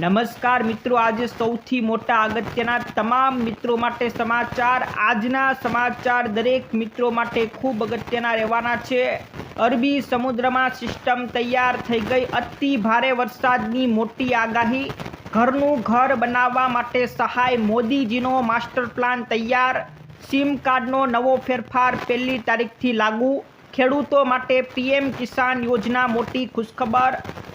નમસ્કાર મિત્રો, આજે સૌથી મોટા અગત્યના તમામ મિત્રો માટે સમાચાર, આજના સમાચાર દરેક મિત્રો માટે ખૂબ અગત્યના રહેવાના છે. અરબી સમુદ્રમાં સિસ્ટમ તૈયાર થઈ ગઈ. અતિ ભારે વરસાદની મોટી આગાહી. ઘરનું ઘર બનાવવા માટે સહાય મોદીજીનો માસ્ટર પ્લાન તૈયાર. સિમ કાર્ડનો નવો ફેરફાર પહેલી તારીખથી લાગુ. ખેડૂતો માટે પીએમ કિસાન યોજના મોટી ખુશખબર.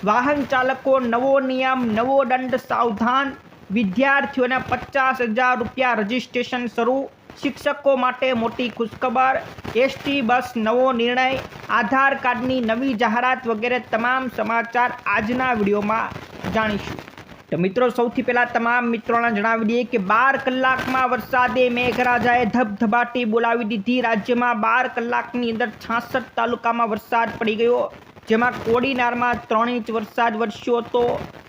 વાહન ચાલકો નવો નિયમ, નવો દંડ સાવધાન. વિદ્યાર્થીઓને પચાસ હજાર રૂપિયા રજિસ્ટ્રેશન શરૂ. શિક્ષકો માટે મોટી ખુશખબર. એસટી, બસ, નવો નિર્ણય. આધાર કાર્ડની નવી જાહેરાત વગેરે તમામ સમાચાર આજના વિડીયોમાં જાણીશું. તો મિત્રો, સૌથી પહેલાં તમામ મિત્રોને જણાવી દઈએ કે બાર કલાકમાં વરસાદે મેઘરાજાએ ધબધબાટી બોલાવી દીધી. રાજ્યમાં બાર કલાકની અંદર છાસઠ તાલુકામાં વરસાદ પડી ગયો. જેમાં કોડીનારમાં ત્રણ ઇંચ વરસાદ વરસ્યો હતો.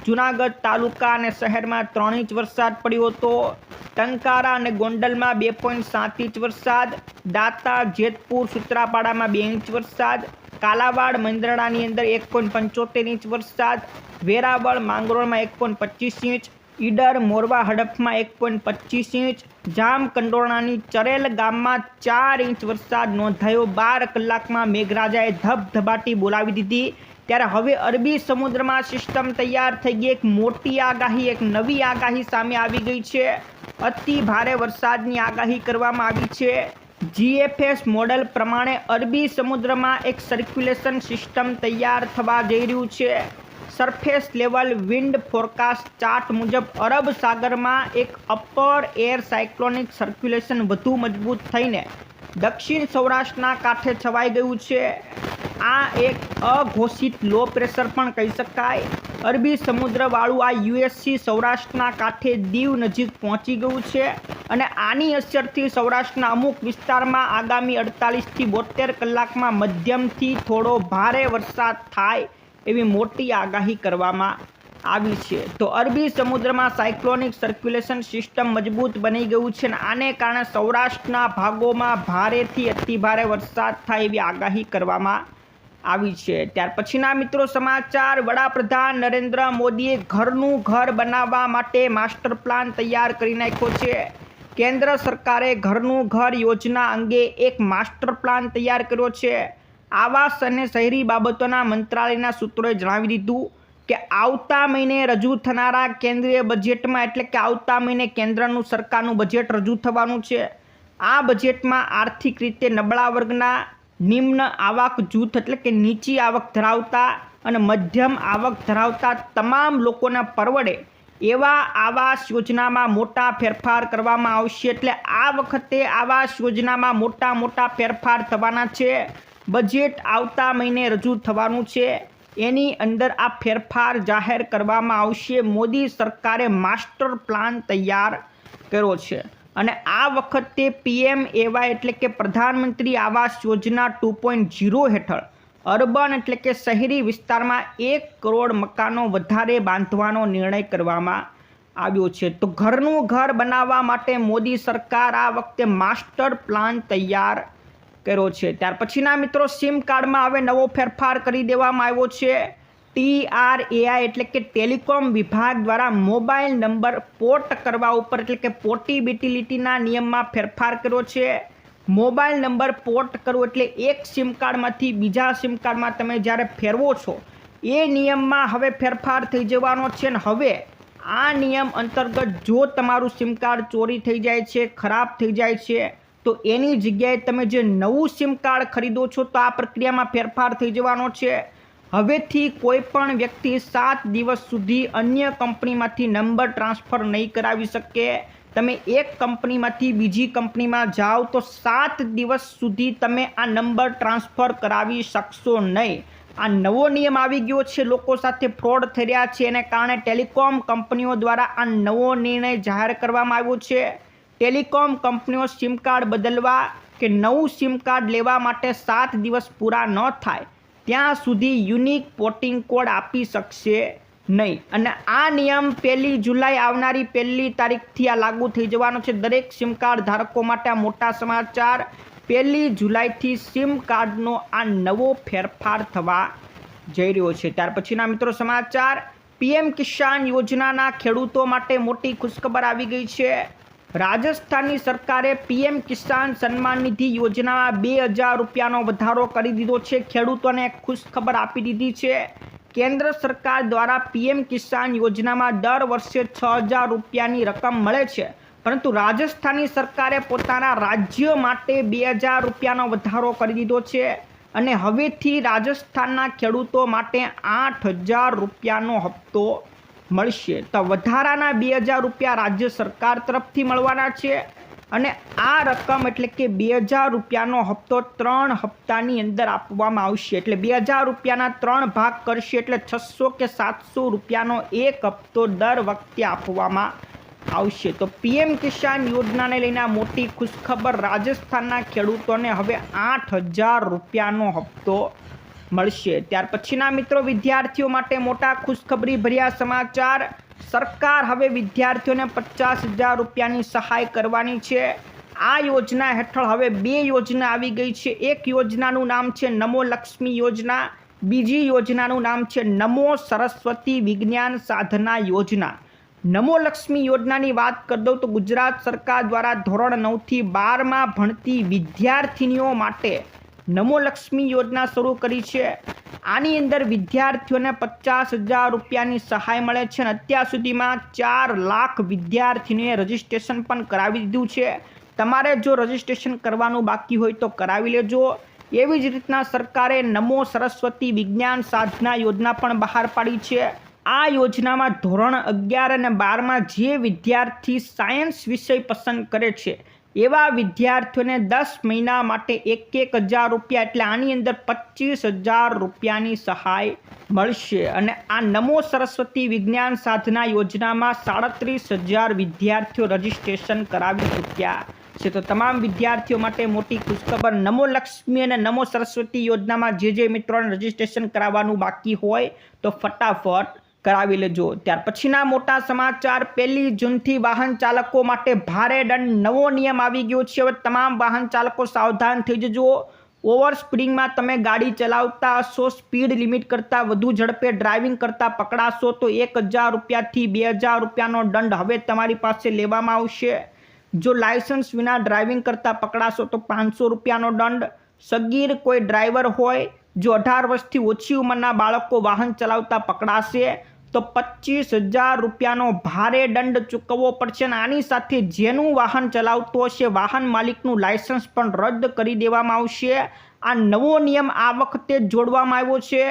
જુનાગઢ તાલુકા અને શહેરમાં ત્રણ ઇંચ વરસાદ પડ્યો હતો. ટંકારા અને ગોંડલમાં બે પોઈન્ટ સાત ઇંચ વરસાદ. દાતા, જેતપુર, સુત્રાપાડામાં બે ઇંચ વરસાદ. કાલાવાડ મંદરડાની અંદર એક પોઈન્ટ પંચોતેર ઇંચ વરસાદ, વેરાવળ માંગરોળમાં એક પોઈન્ટ પચીસ ઇંચ, ઈડર મોરવા હડફમાં એક પોઈન્ટ પચીસ ઇંચ, જામ કંડોરણાની ચરેલ ગામમાં ચાર ઇંચ વરસાદ નોંધાયો. બાર કલાકમાં મેઘરાજાએ ધબધબાટી બોલાવી દીધી. ત્યારે હવે અરબી સમુદ્રમાં સિસ્ટમ તૈયાર થઈ ગઈ. એક મોટી આગાહી, એક નવી આગાહી સામે આવી ગઈ છે. અતિ ભારે વરસાદની આગાહી કરવામાં આવી છે. જીએફએસ મોડેલ પ્રમાણે અરબી સમુદ્રમાં એક સર્ક્યુલેશન સિસ્ટમ તૈયાર થવા જઈ રહ્યું છે. Surface level wind forecast chart મુજબ અરબ સાગરમાં એક અપર એર સાયક્લોનિક સર્ક્યુલેશન વધુ મજબૂત થઈને દક્ષિણ સૌરાષ્ટ્રના કાંઠે છવાઈ ગયું છે. આ એક અઘોષિત લો પ્રેશર પણ કહી શકાય. અરબી સમુદ્રવાળું આ યુએસસી સૌરાષ્ટ્રના કાંઠે દીવ નજીક પહોંચી ગયું છે. અને આની અસરથી સૌરાષ્ટ્રના અમુક વિસ્તારમાં આગામી અડતાલીસથી બોતેર કલાકમાં મધ્યમથી થોડો ભારે વરસાદ થાય એવી મોટી આગાહી કરવામાં આવી છે. તો અરબી સમુદ્રમાં સાયક્લોનિક સર્ક્યુલેશન સિસ્ટમ મજબૂત બની ગયું છે અને આને કારણે સૌરાષ્ટ્રના ભાગોમાં ભારેથી અતિભારે વરસાદ થાય એવી આગાહી કરવામાં આવી છે. ત્યાર પછીના મિત્રો સમાચાર, વડાપ્રધાન નરેન્દ્ર મોદીએ ઘરનું ઘર બનાવવા માટે માસ્ટર પ્લાન તૈયાર કરી નાખ્યો છે. કેન્દ્ર સરકારે ઘરનું ઘર યોજના અંગે એક માસ્ટર પ્લાન તૈયાર કર્યો છે. આવાસ અને શહેરી બાબતોના મંત્રાલયના સૂત્રોએ જણાવી દીધું કે આવતા મહિને રજૂ થનારા કેન્દ્રીય બજેટમાં એટલે કે આવતા મહિને કેન્દ્રનું સરકારનું બજેટ રજૂ થવાનું છે. આ બજેટમાં આર્થિક રીતે નબળા વર્ગના નિમ્ન આવક જૂથ એટલે કે નીચી આવક ધરાવતા અને મધ્યમ આવક ધરાવતા તમામ લોકોને પરવડે એવા આવાસ યોજનામાં મોટા ફેરફાર કરવામાં આવશે એટલે આ વખતે આવાસ યોજનામાં મોટા મોટા ફેરફાર થવાના છે. બજેટ આવતા મહિને રજૂ થવાનું છે. એની અંદર આ ફેરફાર જાહેર કરવામાં આવશે. મોદી સરકારે માસ્ટર પ્લાન તૈયાર કર્યો છે. અને આ વખતે પીએમ એવાય એટલે કે Pradhan Mantri Awas Yojana two point zero હેઠળ અર્બન એટલે કે શહેરી વિસ્તારમાં એક કરોડ મકાનો વધારે બાંધવાનો નિર્ણય કરવામાં આવ્યો છે. તો ઘરનું ઘર બનાવવા માટે મોદી સરકાર આ વખતે માસ્ટર પ્લાન તૈયાર કર્યો છે. ત્યાર પછીના મિત્રો, સિમ કાર્ડમાં હવે નવો ફેરફાર કરી દેવામાં આવ્યો છે. ટીઆરએઆઈ એટલે કે ટેલિકોમ વિભાગ દ્વારા મોબાઈલ નંબર પોર્ટ કરવા ઉપર એટલે કે પોર્ટિબિલિટીના નિયમમાં ફેરફાર કર્યો છે. મોબાઈલ નંબર પોર્ટ કરવો એટલે એક સિમ કાર્ડમાંથી બીજા સિમ કાર્ડમાં તમે જ્યારે ફેરવો છો, એ નિયમમાં હવે ફેરફાર થઈ જવાનો છે ને હવે આ નિયમ અંતર્ગત જો તમારું સિમ કાર્ડ ચોરી થઈ જાય છે, ખરાબ થઈ જાય છે, તો એની જગ્યાએ તમે જે નવું સિમ કાર્ડ ખરીદો છો, તો આ પ્રક્રિયામાં ફેરફાર થઈ જવાનો છે. હવેથી કોઈ પણ વ્યક્તિ સાત દિવસ સુધી અન્ય કંપનીમાંથી નંબર ટ્રાન્સફર નહીં કરાવી શકે. તમે એક કંપનીમાંથી બીજી કંપનીમાં જાઓ તો સાત દિવસ સુધી તમે આ નંબર ટ્રાન્સફર કરાવી શકશો નહીં. આ નવો નિયમ આવી ગયો છે, લોકો સાથે ફ્રોડ થઈ રહ્યા છે, એને કારણે ટેલિકોમ કંપનીઓ દ્વારા આ નવો નિર્ણય જાહેર કરવામાં આવ્યો છે. ટેલિકોમ કંપનીઓ સિમ કાર્ડ બદલવા કે નવું સિમ કાર્ડ લેવા માટે સાત દિવસ પૂરા ન થાય, ત્યાં સુધી યુનિક પોર્ટિંગ કોડ આપી શકશે. નહીં. અને આ નિયમ પહેલી જુલાઈ આવનારી પહેલી તારીખથી આ લાગુ થઈ જવાનો છે. દરેક સિમ કાર્ડ ધારકો માટે આ મોટા સમાચાર. પહેલી જુલાઈથી સિમ કાર્ડનો આ નવો ફેરફાર થવા જઈ રહ્યો છે. ત્યાર પછીના મિત્રો સમાચાર. પીએમ કિસાન યોજનાના ખેડૂતો માટે મોટી ખુશખબર આવી ગઈ છે. રાજસ્થાનની સરકારે પીએમ કિસાન સન્માન નિધિ યોજનામાં બે હજાર રૂપિયાનો વધારો કરી દીધો છે. ખેડૂતોને ખુશખબર આપી દીધી છે. કેન્દ્ર સરકાર દ્વારા પીએમ કિસાન યોજનામાં દર વર્ષે છ હજાર રૂપિયાની રકમ મળે છે. પરંતુ રાજસ્થાનની સરકારે પોતાના રાજ્ય માટે બે હજાર રૂપિયાનો વધારો કરી દીધો છે અને હવેથી રાજસ્થાનના ખેડૂતો માટે આઠ હજાર રૂપિયાનો હપ્તો મળશે. તો વધારાના બે હજાર રૂપિયા રાજ્ય સરકાર તરફથી મળવાના છે. અને આ રકમ એટલે કે બે હજાર રૂપિયાનો હપ્તો ત્રણ હપ્તાની અંદર આપવામાં આવશે. એટલે બે હજાર રૂપિયાના ત્રણ ભાગ કરશે એટલે છસો કે સાતસો રૂપિયાનો એક હપ્તો દર વખતે આપવામાં આવશે. તો પીએમ કિસાન યોજનાને લઈને મોટી ખુશખબર રાજસ્થાનના ખેડૂતોને હવે આઠ હજાર રૂપિયાનો હપ્તો મળશે. ત્યાર પછીના મિત્રો વિદ્યાર્થીઓ માટે મોટા ખુશખબરી ભર્યા સમાચાર. સરકાર હવે વિદ્યાર્થીઓને પચાસ હજાર રૂપિયાની સહાય કરવાની છે. આ યોજના હેઠળ હવે બે યોજના આવી ગઈ છે. એક યોજનાનું નામ છે નમો લક્ષ્મી યોજના, બીજી યોજનાનું નામ છે નમો સરસ્વતી વિજ્ઞાન સાધના યોજના. નમો લક્ષ્મી યોજનાની વાત કરી દઉં તો ગુજરાત સરકાર દ્વારા ધોરણ નવથી બારમાં ભણતી વિદ્યાર્થિનીઓ માટે નમો લક્ષ્મી યોજના શરૂ કરી છે. આની અંદર વિદ્યાર્થીઓને પચાસ હજાર રૂપિયાની સહાય મળે છે અને અત્યાર સુધીમાં ચાર લાખ વિદ્યાર્થીઓએ રજિસ્ટ્રેશન પણ કરાવી દીધું છે. તમારે જો રજીસ્ટ્રેશન કરવાનું બાકી હોય તો કરાવી લેજો. એવી જ રીતના સરકારે નમો સરસ્વતી વિજ્ઞાન સાધના યોજના પણ બહાર પાડી છે. આ યોજનામાં ધોરણ અગિયાર અને બારમાં જે વિદ્યાર્થી સાયન્સ વિષય પસંદ કરે છે એવા વિદ્યાર્થીઓને દસ મહિના માટે એક એક હજાર રૂપિયા એટલે આની અંદર પચીસ હજાર રૂપિયાની સહાય મળશે. અને આ નમો સરસ્વતી વિજ્ઞાન સાધના યોજનામાં સાડત્રીસ હજાર વિદ્યાર્થીઓ રજીસ્ટ્રેશન કરાવી ચૂક્યા છે. તો તમામ વિદ્યાર્થીઓ માટે મોટી ખુશખબર, નમો લક્ષ્મી અને નમો સરસ્વતી યોજનામાં જે જે મિત્રોને રજીસ્ટ્રેશન કરાવવાનું બાકી હોય તો ફટાફટ કરાવી લેજો. ત્યાર પછીના મોટા સમાચાર, પહેલી જૂનથી વાહન ચાલકો માટે ભારે દંડ. નવો નિયમ આવી ગયો છે. હવે તમામ વાહન ચાલકો સાવધાન થઈ જજો. ઓવર સ્પીડિંગમાં તમે ગાડી ચલાવતા હશો સ્પીડ લિમિટ કરતાં વધુ ઝડપે ડ્રાઇવિંગ કરતાં પકડાશો, તો એક હજાર રૂપિયાથી બે હજાર રૂપિયાનો દંડ હવે તમારી પાસે લેવામાં આવશે. જો લાયસન્સ વિના ડ્રાઇવિંગ કરતાં પકડાશો, તો પાંચસો રૂપિયાનો દંડ. સગીર કોઈ ડ્રાઈવર હોય જો અઢાર વર્ષથી ઓછી ઉંમરના બાળકો વાહન ચલાવતા પકડાશે, તો પચીસ હજાર રૂપિયાનો ભારે દંડ ચૂકવવો પડશે અને આની સાથે જેનું વાહન ચલાવતો હશે, વાહન માલિકનું લાયસન્સ પણ રદ કરી દેવામાં આવશે. આ નવો નિયમ આ વખતે જોડવામાં આવ્યો છે.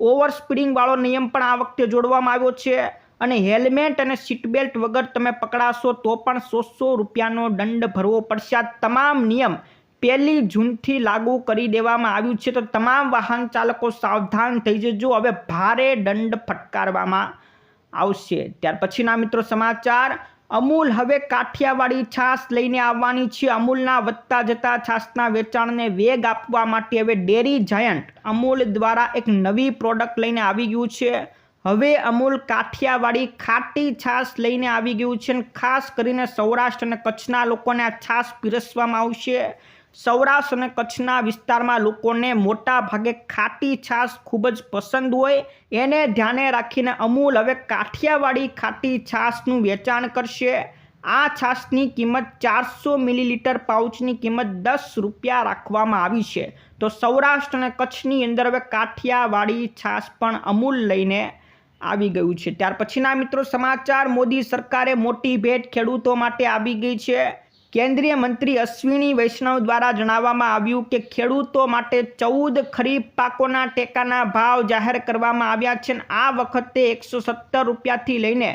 ઓવર સ્પીડિંગવાળો નિયમ પણ આ વખતે જોડવામાં આવ્યો છે. અને હેલ્મેટ અને સીટબેલ્ટ વગર તમે પકડાશો તો પણ સો સો રૂપિયાનો દંડ ભરવો પડશે. આ તમામ નિયમ પહેલી જૂનથી લાગુ કરી દેવામાં આવ્યું છે. તો તમામ વાહન ચાલકો સાવધાન થઈ જજો. હવે ભારે દંડ ફટકારવામાં આવશે. ત્યાર પછીના મિત્રો સમાચાર. અમૂલ હવે કાઠિયાવાડી છાશ લઈને આવવાની છે. અમૂલના વધતા જતા છાશના વેચાણને વેગ આપવા માટે હવે ડેરી જાયન્ટ અમૂલ દ્વારા એક નવી પ્રોડક્ટ લઈને આવી ગયું છે. હવે અમૂલ કાઠિયાવાડી ખાટી છાશ લઈને આવી ગયું છે અને ખાસ કરીને સૌરાષ્ટ્ર અને કચ્છના લોકોને આ છાશ પીરસવામાં આવશે. સૌરાષ્ટ્ર અને કચ્છના વિસ્તારમાં લોકોને મોટા ભાગે ખાટી છાશ ખૂબ જ પસંદ હોય. એને ધ્યાને રાખીને અમૂલ હવે કાઠિયાવાડી ખાટી છાશનું વેચાણ કરશે. આ છાશની કિંમત ચારસો મિલીલીટર પાઉચની કિંમત દસ રૂપિયા રાખવામાં આવી છે. તો સૌરાષ્ટ્ર અને કચ્છની અંદર હવે કાઠિયાવાડી છાશ પણ અમૂલ લઈને આવી ગયું છે. ત્યાર પછીના મિત્રો સમાચાર, મોદી સરકારે મોટી ભેટ ખેડૂતો માટે આવી ગઈ છે. કેન્દ્રીય મંત્રી અશ્વિની વૈષ્ણવ દ્વારા જણાવવામાં આવ્યું કે ખેડૂતો માટે ચૌદ ખરીફ પાકોના ટેકાના ભાવ જાહેર કરવામાં આવ્યા છે અને આ વખતે એકસો સત્તર રૂપિયાથી લઈને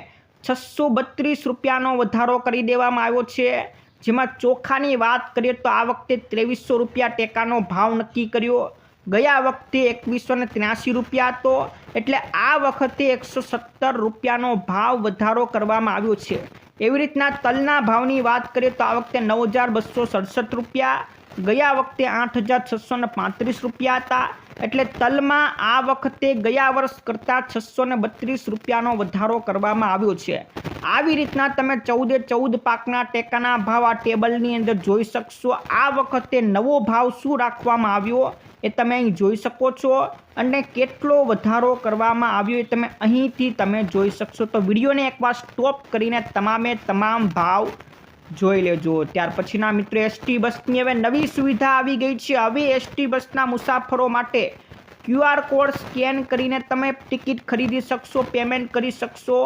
છસો બત્રીસ રૂપિયાનો વધારો કરી દેવામાં આવ્યો છે. જેમાં ચોખાની વાત કરીએ તો આ વખતે ત્રેવીસો રૂપિયા ટેકાનો ભાવ નક્કી કર્યો. ગયા વખતે એકવીસો ને ત્ર્યાસી રૂપિયા હતો. એટલે આ વખતે એકસો સત્તર રૂપિયાનો ભાવ વધારો કરવામાં આવ્યો છે. એવી રીતના તલના ભાવની વાત કરીએ તો આ વખતે નવ હજાર બસો સડસઠ રૂપિયા, ગયા વખતે આઠ હજાર છસો ને પાંત્રીસ રૂપિયા હતા. એટલે તલમાં આ વખતે ગયા વર્ષ કરતાં છસો ને બત્રીસ રૂપિયાનો વધારો કરવામાં આવ્યો છે. આવી રીતના તમે ચૌદે ચૌદ પાકના ટેકાના ભાવ આ ટેબલની અંદર જોઈ શકશો. આ વખતે નવો ભાવ શું રાખવામાં આવ્યો? એ તમે અહીં જોઈ શકો છો. અને કેટલો વધારો કરવામાં આવ્યો એ તમે અહીંથી તમે જોઈ શકશો. તો વિડીયોને એકવાર સ્ટોપ કરીને તમામે તમામ ભાવ જોઈ લેજો. ત્યાર પછીના મિત્રો, એસટી બસની હવે નવી સુવિધા આવી ગઈ છે. હવે એસટી બસના મુસાફરો માટે ક્યુઆર કોડ સ્કેન કરીને તમે ટિકિટ ખરીદી શકશો, પેમેન્ટ કરી શકશો.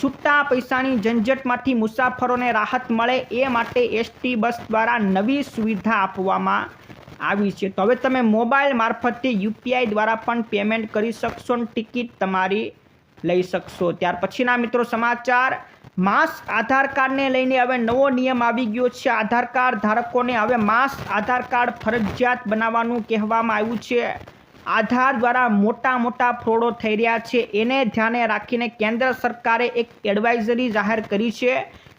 છૂટા પૈસાની ઝંઝટમાંથી મુસાફરોને રાહત મળે એ માટે એસટી બસ દ્વારા નવી સુવિધા આપવામાં આવી છે. તો હવે તમે મોબાઈલ મારફતે યુપીઆઈ દ્વારા પણ પેમેન્ટ કરી શકશો અને ટિકિટ તમારી લઈ શકશો. ત્યાર પછીના મિત્રો સમાચાર. માસ આધાર કાર્ડને લઈને હવે નવો નિયમ આવી ગયો છે. આધાર કાર્ડ ધારકોને હવે માસ આધાર કાર્ડ ફરજિયાત બનાવવાનું કહેવામાં આવ્યું છે. આધાર દ્વારા મોટા મોટા ફ્રોડો થઈ રહ્યા છે. એને ધ્યાને રાખીને કેન્દ્ર સરકારે એક એડવાઇઝરી જાહેર કરી છે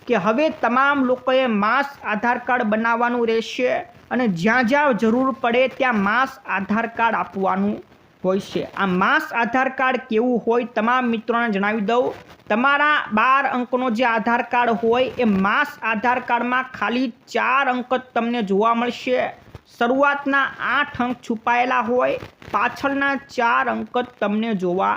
કે હવે તમામ લોકોએ માસ આધાર કાર્ડ બનાવવાનું રહેશે. અને જ્યાં જ્યાં જરૂર પડે ત્યાં માસ આધાર કાર્ડ આપવાનું હોય છે. આ માસ આધાર કાર્ડ કેવું હોય તમામ મિત્રોને જણાવી દઉં. તમારા બાર અંકનો જે આધાર કાર્ડ હોય એ માસ આધાર કાર્ડમાં ખાલી ચાર અંક જ તમને જોવા મળશે. શરૂઆતના આઠ અંક છુપાયેલા હોય, પાછળના ચાર અંક જ તમને જોવા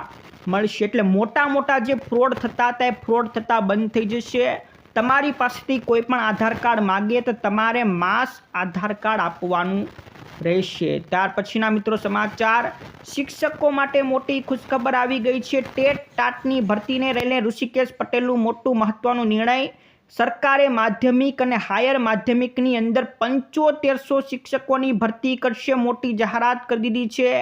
મળશે. એટલે મોટા મોટા જે ફ્રોડ થતા હતા એ ફ્રોડ થતા બંધ થઈ જશે. તમારી પાસેથી કોઈ પણ આધાર કાર્ડ માગે તો તમારે માસ આધાર કાર્ડ આપવાનું રહેશે. ત્યાર પછીના મિત્રો સમાચાર. શિક્ષકો માટે મોટી ખુશખબર આવી ગઈ છે. ટેટ ટાટની ભરતીને લઈને ઋષિકેશ પટેલનું મોટું મહત્વનું નિર્ણય. સરકારે માધ્યમિક અને હાયર માધ્યમિકની અંદર પંચોતેરસો શિક્ષકોની ભરતી કરશે. મોટી જાહેરાત કરી દીધી છે.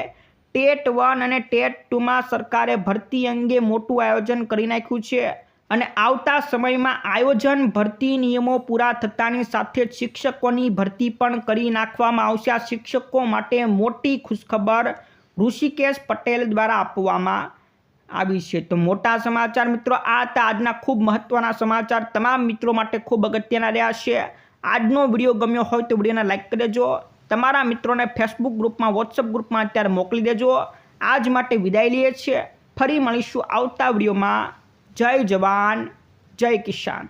ટેટ વન અને ટેટ ટુમાં સરકારે ભરતી અંગે મોટું આયોજન કરી નાખ્યું છે. અને આવતા સમયમાં આયોજન ભરતી નિયમો પૂરા થતાની સાથે જ શિક્ષકોની ભરતી પણ કરી નાખવામાં આવશે. આ શિક્ષકો માટે મોટી ખુશખબર ઋષિકેશ પટેલ દ્વારા આપવામાં આવી છે. તો મોટા સમાચાર મિત્રો, આ હતા આજના ખૂબ મહત્ત્વના સમાચાર. તમામ મિત્રો માટે ખૂબ અગત્યના રહ્યા છે. આજનો વીડિયો ગમ્યો હોય તો વિડીયોને લાઇક કરી દેજો. તમારા મિત્રોને ફેસબુક ગ્રુપમાં વોટ્સઅપ ગ્રુપમાં અત્યારે મોકલી દેજો. આજ માટે વિદાય લઈએ છીએ. ફરી મળીશું આવતા વિડીયોમાં. જય જવાન જય કિસાન.